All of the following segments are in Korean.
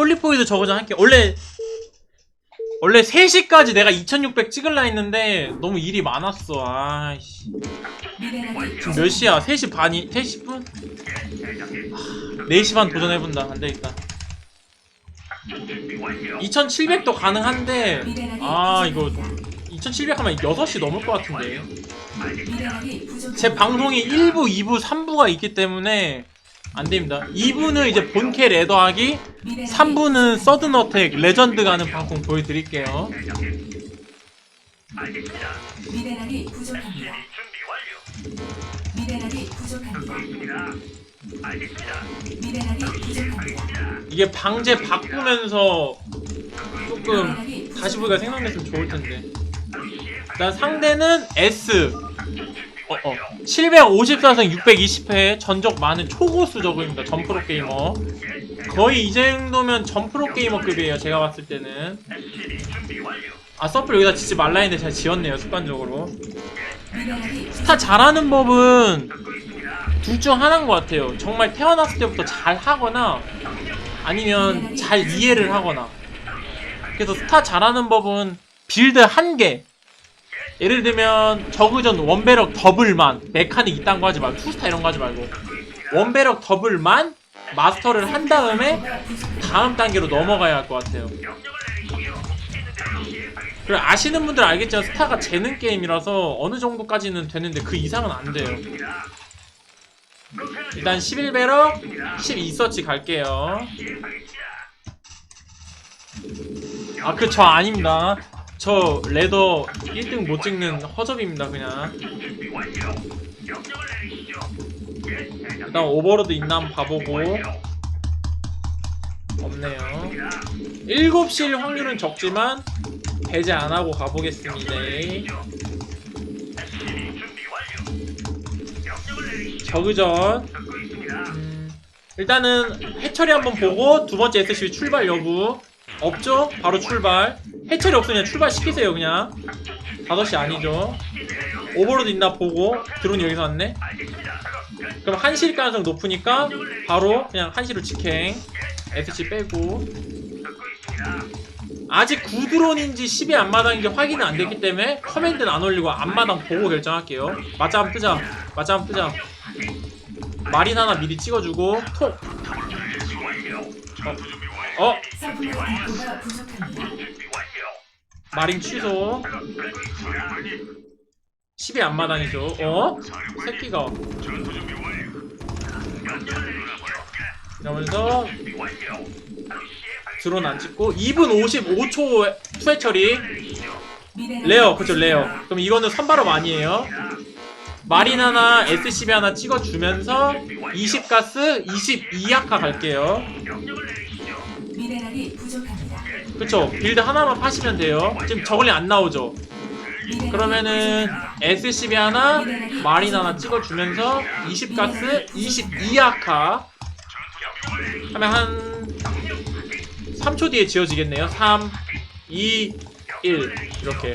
폴리포이드 저거전 할게. 원래 원래 3시까지 내가 2600 찍을라 했는데 너무 일이 많았어. 아이씨. 몇 시야? 3시 반이 3시 분? 4시 반 도전해본다. 안 되겠다. 2700도 가능한데 아 이거 2700 하면 6시 넘을 것 같은데. 제 방송이 1부, 2부, 3부가 있기 때문에 안 됩니다. 2부는 이제 본캐 레더하기, 미네랄이 3부는 서든 어택 레전드 가는 방송 보여드릴게요. 미네랄이 부족합니다. 미네랄이 부족합니다. 미네랄이 부족합니다. 이게 방제 바꾸면서 조금 다시 보기가 생각났으면 좋을 텐데. 일단 상대는 S. 어, 어. 754성 620회 전적 많은 초고수 적입니다. 전프로 게이머. 거의 이 정도면 전프로 게이머급이에요. 제가 봤을 때는. 아, 서플 여기다 짓지 말라 했는데 제가 지었네요. 습관적으로. 스타 잘하는 법은 둘 중 하나인 것 같아요. 정말 태어났을 때부터 잘 하거나 아니면 잘 이해를 하거나. 그래서 스타 잘하는 법은 빌드 한 개. 예를 들면 저그전 원배럭 더블만 메카닉 이딴 거 하지 말고 투스타 이런 거 하지 말고 원배럭 더블만 마스터를 한 다음에 다음 단계로 넘어가야 할 것 같아요. 그리고 아시는 분들 알겠지만 스타가 재능 게임이라서 어느 정도까지는 되는데 그 이상은 안 돼요. 일단 11배럭 12서치 갈게요. 아, 그 저 아닙니다. 저 레더 1등 못 찍는 허접입니다, 그냥. 일단 오버로드 있나 한번 봐보고. 없네요. 7시일 확률은 적지만 배제 안 하고 가보겠습니다. 저그전. 음, 일단은 해처리 한번 보고 두 번째 SCV 출발 여부 없죠? 바로 출발. 해처리 없으면 그냥 출발 시키세요 그냥. 5시 아니죠? 오버로드 있나 보고 드론이 여기서 왔네. 그럼 1시일 가능성 높으니까 바로 그냥 1시로 직행. SC 빼고. 아직 9드론인지 10의 앞마당인지 확인은 안 됐기 때문에 커맨드는 안 올리고 앞마당 보고 결정할게요. 한번 뜨자. 한번 뜨자. 마린 하나 미리 찍어주고 톡. 어, 어 마린 취소. 10의 앞마당이죠. 어? 새끼가. 이러면서 드론 안 찍고 2분 55초 투회 처리. 레어, 그쵸, 레어. 그럼 이거는 선발업 아니에요. 마린 하나, SCB 하나 찍어주면서 20가스, 22약화 갈게요. 미네랄이 부족합니다. 그쵸, 빌드 하나만 파시면 돼요. 지금 저글링 안 나오죠. 그러면은 SCB 하나, 마린 하나 찍어주면서 20가스, 22약화 하면 한 3초 뒤에 지어지겠네요. 3, 2, 1 이렇게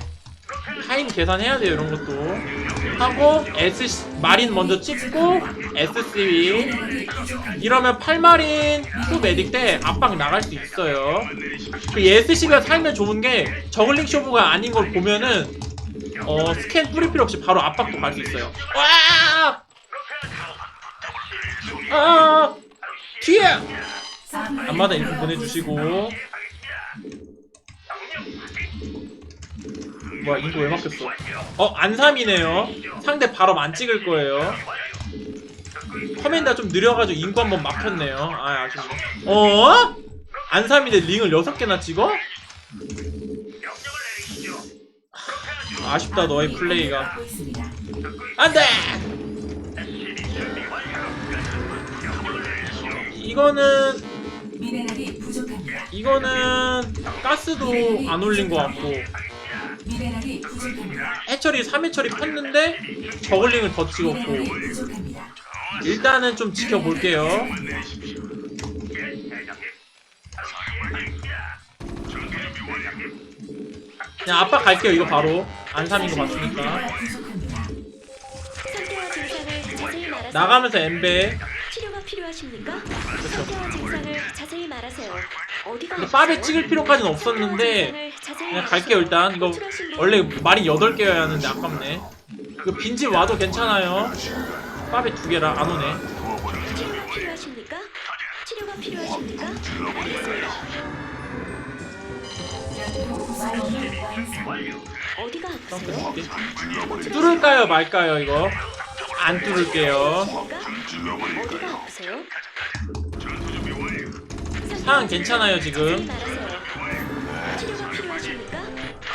타임 계산해야 돼요. 이런 것도 하고 S 마린 먼저 찍고 SCB 이러면 8마린 후 메딕 때 압박 나갈 수 있어요. 그 SCB가 살면 좋은 게 저글링 쇼부가 아닌 걸 보면은 어 스캔 뿌릴 필요 없이 바로 압박도 갈 수 있어요. 와! 아! 뒤에! 안마다 인구가 보내주시고 뭐야 인구 왜 바뀌었어 어 안삼이네요 상대 바로 안 찍을 거예요 커맨드가 좀 느려가지고 인구 한번 막혔네요 아 아쉽네 어? 안삼인데 링을 6개나 찍어? 하, 아쉽다 너의 플레이가. 안돼! 이거는 미네랄이 부족합니다. 이거는 가스도 안 올린 것 같고 미네랄이 부족합니다. 해처리 3회처리 폈는데 저글링을 더 찍었고 미네랄이 부족합니다. 일단은 좀 지켜볼게요 그냥 압박 갈게요 이거 바로 안삼인 거 봤으니까 인구가 부족합니다. 상태와 증상을 자세히 말하세요. 나가면서 엠베 필요하십니까? 상태와 증상을 자세히 말하세요. 어디가 근데 아프세요? 밥에 찍을 필요까지는 없었는데 그냥 갈게요 일단 이거 원래 말이 8개여야 하는데 아깝네 이거 빈집 와도 괜찮아요 밥에 두 개라 안 오네 치료가 필요하십니까? 치료가 필요하십니까? 알겠습니다. 어디가 아프세요? 뚫을까요 말까요 이거 안 뚫을게요? 상황 괜찮아요, 지금. 말하세요. 치료가 필요하십니까?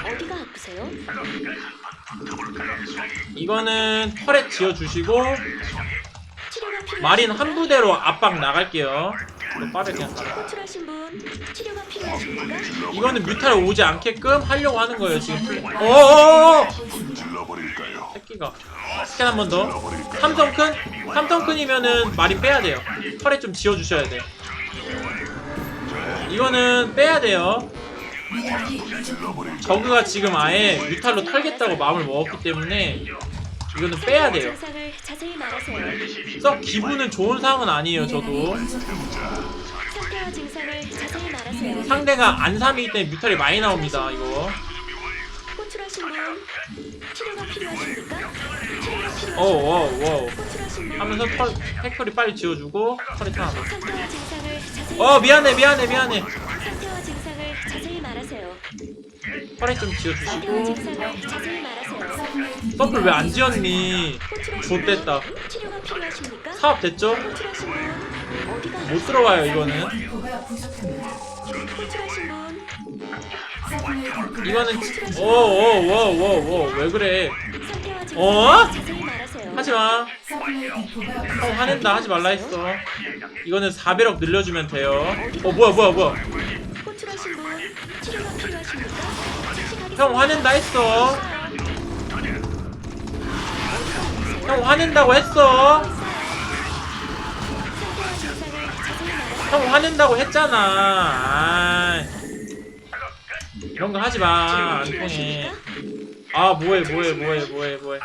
어디가 아프세요? 이거는 털에 지어주시고 치료가 필요하십니까? 마린 한 부대로 압박 나갈게요 이거 빠르게 그냥 가라. 호출하신 분 치료가 필요하십니까? 이거는 뮤탈 오지 않게끔 하려고 하는 거예요 지금 어어어어 질러버릴까요? 새끼가 스캔 한 번 더 삼성 큰? 삼성 큰이면은 마린 빼야 돼요 털에 좀 지어주셔야 돼 이거는 빼야 돼요. 저그가 지금 아예 뮤탈로 털겠다고 마음을 먹었기 때문에 이거는 빼야 돼요. 썩 기분은 좋은 상황은 아니에요 저도. 상대가 안삼이기 때문에 뮤탈이 많이 나옵니다 이거 분 하면서 털 팩토리 빨리 지어주고 털에 하나 더. 상태와 증상을 자세히 어 미안해 미안해 미안해 상태와 증상을 자세히 말하세요. 털에 좀 상태와 지어주시고 증상을 자세히 말하세요. 서플 왜 안 지었니 호출하신 좋됐다 분 치료가 필요하십니까? 사업 됐죠? 호출하신 분 어디가 못 들어와요 이거는 부족합니다. 호출하신 분 이거는 오오오오오왜 그래 상태와 증상을 어? 자세히 하지마. 부족합니다. 화낸다. 하지 말라 했어. 이거는 4배럭 늘려주면 돼요. 어 뭐야 뭐야 뭐야? 형 화낸다 했어. 형 화낸다고 했어. 형 화낸다고 했잖아. 아 이런 거 하지마 안 통해. 아 뭐해 뭐해 뭐해 뭐해 뭐해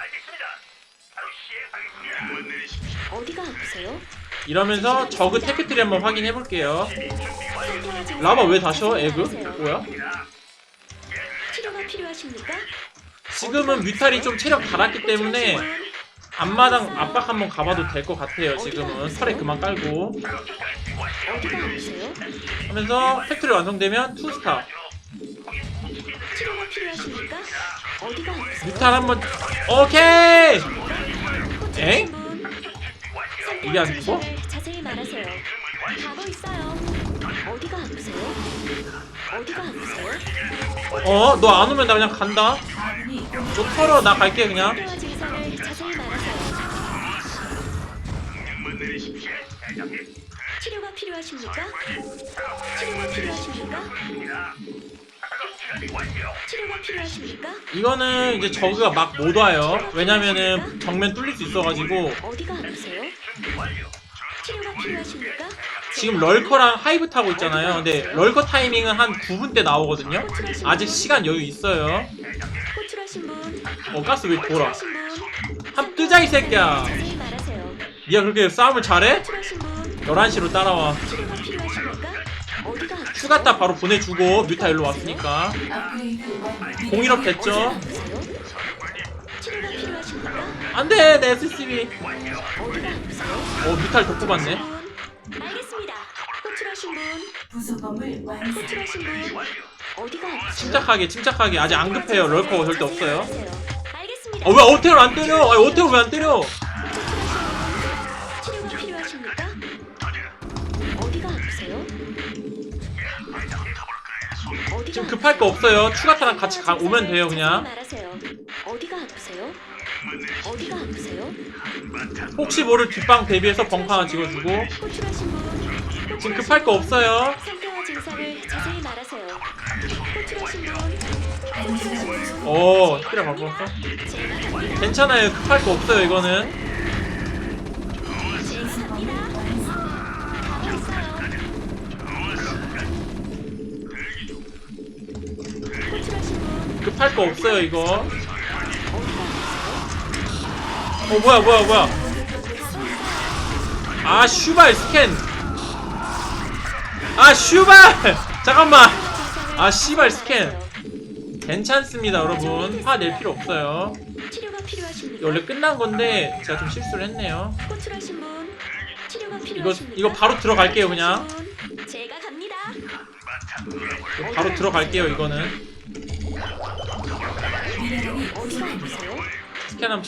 아프세요? 이러면서 저그 테크트리 한번 확인해 볼게요 라바 왜 다셔 에그? 뭐야? 치료가 필요하십니까? 지금은 뮤탈이 좀 체력 달았기 때문에 앞마당 압박 한번 가봐도 될 것 같아요 지금은 털에 그만 깔고? 하면서 팩토리 완성되면 투스타? 뮤탈 한번 오케이 엥? 이게 안 상태와 죽어? 증상을 자세히 말하세요. 가고 있어요. 어디가 아프세요? 어디가 아프세요? 어? 너 안 오면 나 그냥 간다 털어 나 갈게 그냥 상태와 증상을 자세히 말하세요. 치료가 필요하십니까? 치료가 필요하십니까? 치료가 필요하십니까? 이거는 이제 저그가 막 못 와요 왜냐면은 정면 뚫릴 수 있어가지고 어디가 아프세요? 치료가 필요하십니까? 지금 럴커랑 하이브 타고 있잖아요 근데 럴커 타이밍은 한 9분 때 나오거든요 아직 시간 여유 있어요 호출하신 분, 어 가스 왜 돌아 호출하신 분, 한 뜨자 이 새끼야 자세히 말하세요. 니가 그렇게 싸움을 잘해? 호출하신 분, 11시로 따라와 치료가 필요하십니까? 어디가 아프세요? 추가타 바로 보내주고 뮤타 일로 왔으니까. 공일업 됐죠? 치료가 필요하십니까? 안돼 내 SCB 어디가 아프세요? 어 뮤탈 더 뽑았네 분, 알겠습니다. 호출하신 분, 부속범을 완성. 호출하신 분, 어디가 아프세요? 침착하게 침착하게 아직 안 급해요 럴커 절대 없어요 알겠습니다. 어왜 어태를 안 때려 아 어태를 왜안 때려 지금 급할 거 없어요 추가타랑 같이 가, 오면 돼요 그냥 말하세요. 어디가 아프세요? 어디가 아프세요? 혹시 모를 뒷방 대비해서 벙커 하나 찍어주고 호출하신 분. 지금 급할 거 없어요 상태와 증상을 자세히 말하세요. 호출하신 분. 호출하신 분. 오 히라 바꿨어 제가 갑니다. 괜찮아요 급할 거 없어요 이거는 할 거 없어요 이거? 어 뭐야 뭐야 뭐야 아 슈발 스캔 아 슈발 잠깐만 아, 씨발, 스캔. 괜찮습니다 여러분 화 낼 필요 없어요 치료가 필요하십니까? 원래 끝난 건데 제가 좀 실수를 했네요 호출하신 분 치료가 이거 필요하십니까? 이거 바로 들어갈게요 그냥 제가 갑니다. 바로 들어갈게요 이거는 미네랄이 어디가 아프세요? 스캔함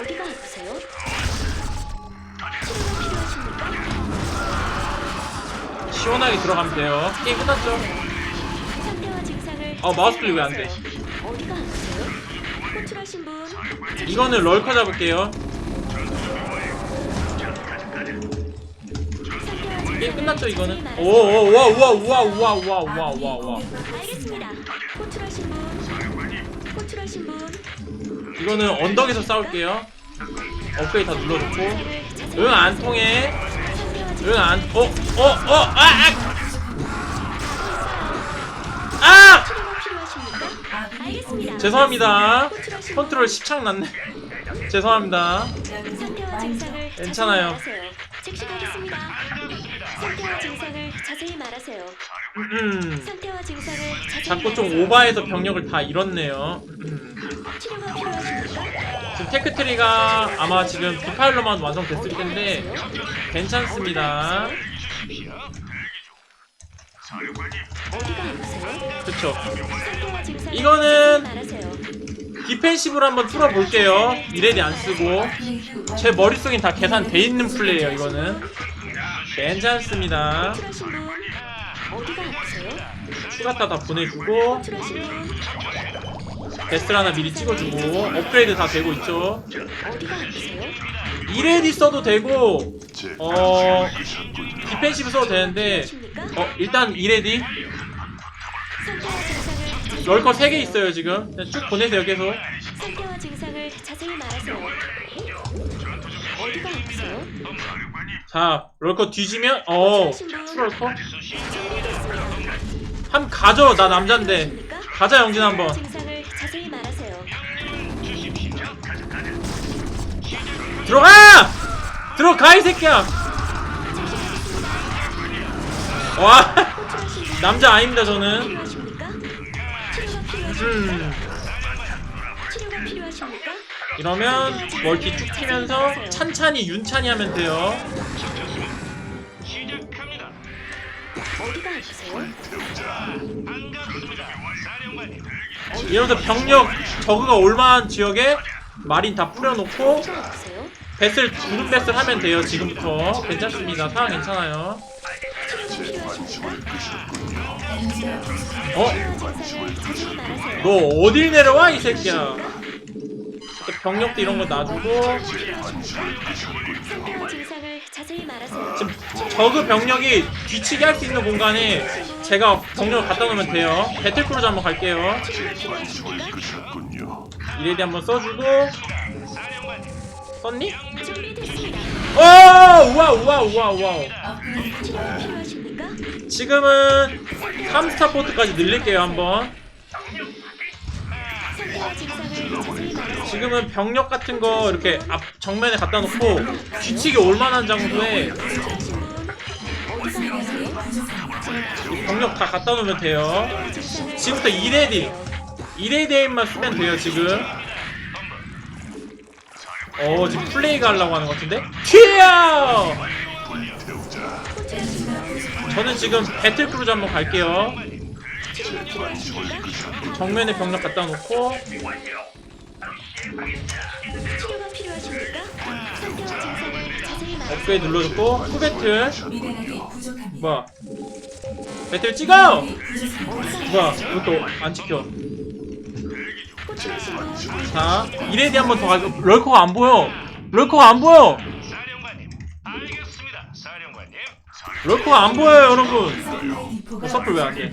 어디가 아프세요? 치료가 필요하십니까? 시원하게 들어가면 돼요 게임 끝났죠 상태와 증상을 어, 마우스 클릭 왜안 돼? 말하세요. 어디가 아프세요? 호출하신 분 이거는 럴커 잡을게요 상태와 게임 끝났죠 이거는 오오 우와 우와 우와 우와 우와 우와 아군이 우와 우와 공격받고 알겠습니다. 호출하신 분 호출하신 분 이거는 언덕에서 싸울게요 업그레이드 다 눌러놓고 응 안 통해 응 안 어? 어? 어? 아! 아! 아! 알겠습니다. 죄송합니다 컨트롤 10창 났네 죄송합니다 상태와 완성. 증상을 괜찮아요. 자세히 말하세요. 즉시 가겠습니다. 상태와 증상을 자세히 말하세요. 음 상태와 증상을 자세히 자꾸 좀. 오바해서 병력을 다 잃었네요 음. 치료가 필요하십니까? 지금 테크트리가 아마 지금 두 파일로만 완성됐을 텐데 괜찮습니다 어디가 아프세요? 그쵸 상태와 증상을 이거는 자세히 말하세요. 디펜시브로 한번 뚫어볼게요 이레디 안 쓰고 제 머릿속엔 다 계산돼 있는 플레이에요 이거는 괜찮습니다 분 어디가 아프세요? 추가타 다 보내주고 베스트 하나 미리 찍어주고 업그레이드 다 되고 있죠 어디가 아프세요? 이레디 써도 되고 제 어. 디펜시브 써도 되는데? 어 일단 이레디 상태와 증상을 자세히 럴커 말하세요. 3개 있어요 지금 그냥 쭉 보내세요 계속 상태와 증상을 자세히 말하세요. 어디가 아프세요? 자 럴커 뒤지면 어 호출하신 분 럴커 준비됐습니다. 한 가져 나 남잔데 가자 영진 한번. 들어가 들어가 이 새끼야 와 남자 아닙니다 저는? 음 치료가 필요하십니까? 이러면 멀티 쭉 피면서 찬찬히 윤찬히 하면 돼요 어디가 아프세요? 이러면서 병력 저그가 올만한 지역에 마린 다 뿌려놓고 어디가 아프세요? 배슬 무릎 배슬 하면 돼요 지금부터 괜찮습니다 상황 괜찮아요. 어? 너 어딜 내려와 이 새끼야 이렇게 병력도 이런 거 놔주고 상태와 증상을 자세히 말하세요. 지금 저그 병력이 뒤치기 할수 있는 공간에 제가 병력을 갖다 놓으면 돼요 배틀크루즈 한번 갈게요. 이레디 한번 써주고 썼니? 준비됐습니다. 오 우와 우와 우와 우와 치료가 필요하십니까? 지금은 3스타 포트까지 늘릴게요 한번 지금은 병력 같은 거 이렇게 앞 정면에 갖다 놓고 뒤치기 올만한 장소에. 병력 다 갖다 놓으면 돼요 지금부터 2레디 2레디 에임만 쓰면 돼요 지금 어 지금 플레이가 하려고 하는 것 같은데 튀어. 저는 지금 배틀크루즈 한번 갈게요? 정면에 병력 갖다 놓고 치료가 필요하십니까? 상태와 증상을 자세히 말하세요. 업그레이드 눌러줬고 미네랄이 부족합니다. 뭐야 배틀 찍어. 뭐야 이것도 안 찍혀 자 이레디 한 번 더 가고 럴커가 안 보여 럴커가 안 보여. 럴커가 안 보여요 여러분 어, 서플 왜안 돼?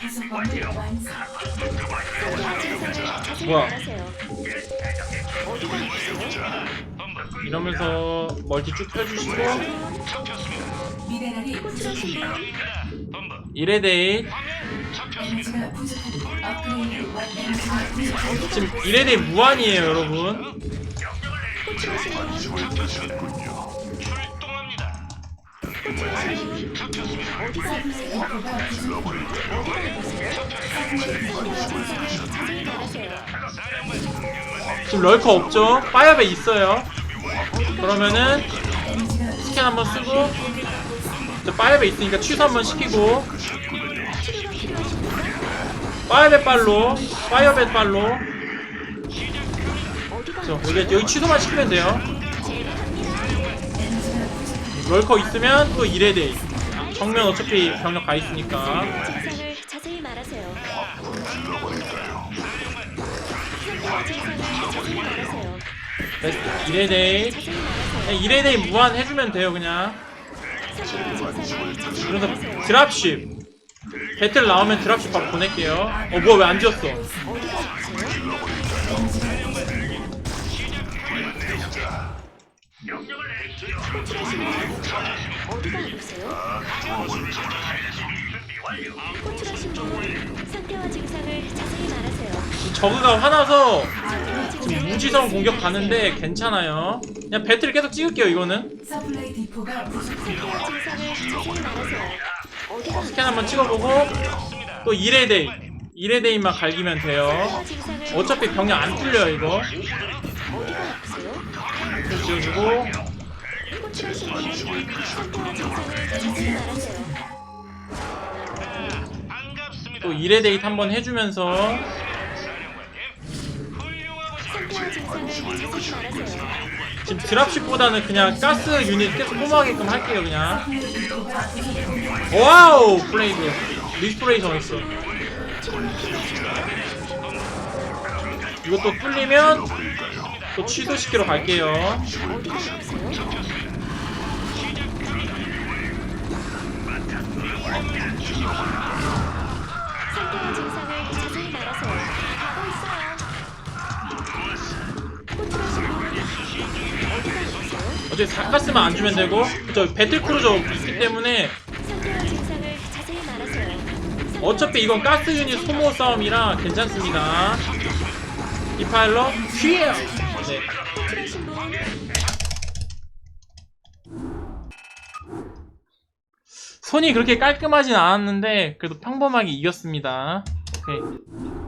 부속범을 완성. 뭐야? 어디가 아프세요? 이러면서 멀티 쭉 펴주시고 미네랄이 부족합니다. 에너지가 부족합니다. 업그레이드 완 에너지가 부족합니다. 지금 이레데이 무한이에요 여러분? 지금 럴커 없죠? 파이어베 있어요. 그러면은 스캔 한번 쓰고 저 파이어베 있으니까 취소 한번 시키고? 파이어베 빨로 파이어베 빨로 저? 여기 여기 취소만 시키면 돼요. 럴커 있으면 또 1회 데이. 정면 어차피 병력 가 있으니까. 증상을 자세히 말하세요. 질러버릴까요? 상태와 증상을 자세히 말하세요. 1회 데이. 자세히 말하세요. 그냥 1회 데이 무한 해주면 돼요 그냥. 상태와 증상을 자세히 그래서 말하세요. 드랍십. 배틀 나오면 드랍십 바로 보낼게요. 어 뭐야 왜 안 지웠어? 어디가 아프세요? 어디가 아프세요? 호출하신 분 상태와 증상을 자세히 말하세요. 저그가 화나서 무지성 공격 가는데 괜찮아요. 그냥 배틀 계속 찍을게요 이거는. 부족합니다. 상태와 증상을 자세히 말하세요. 어디가 스캔 한번 찍어보고 또 1회 데이. 1회 데이만 갈기면 돼요. 어차피 병력 안 뚫려요 이거. 어디가 아프세요? 좀 지워주고 또 1회 데이트 한번 해주면서. 지금 드랍십보다는 그냥 가스 유닛 계속 소모하게끔 할게요 그냥. 와우 블레이드 리스토레이션 있어. 이것도 뚫리면 또 취소시키러 갈게요. 어디가 아프세요? 상태와 증상을 자세히 말하세요. 가고 있어요. 호출하신 분 어디가 아프세요? 어차피 가스만 안 주면 되고 저 배틀크루저 있기 때문에 상태와 증상을 자세히 말하세요. 상태와 어차피 이건 가스 유닛 소모 싸움이라 괜찮습니다. 디파일러 휘어. 네. 손이 그렇게 깔끔하진 않았는데 그래도 평범하게 이겼습니다. 오케이.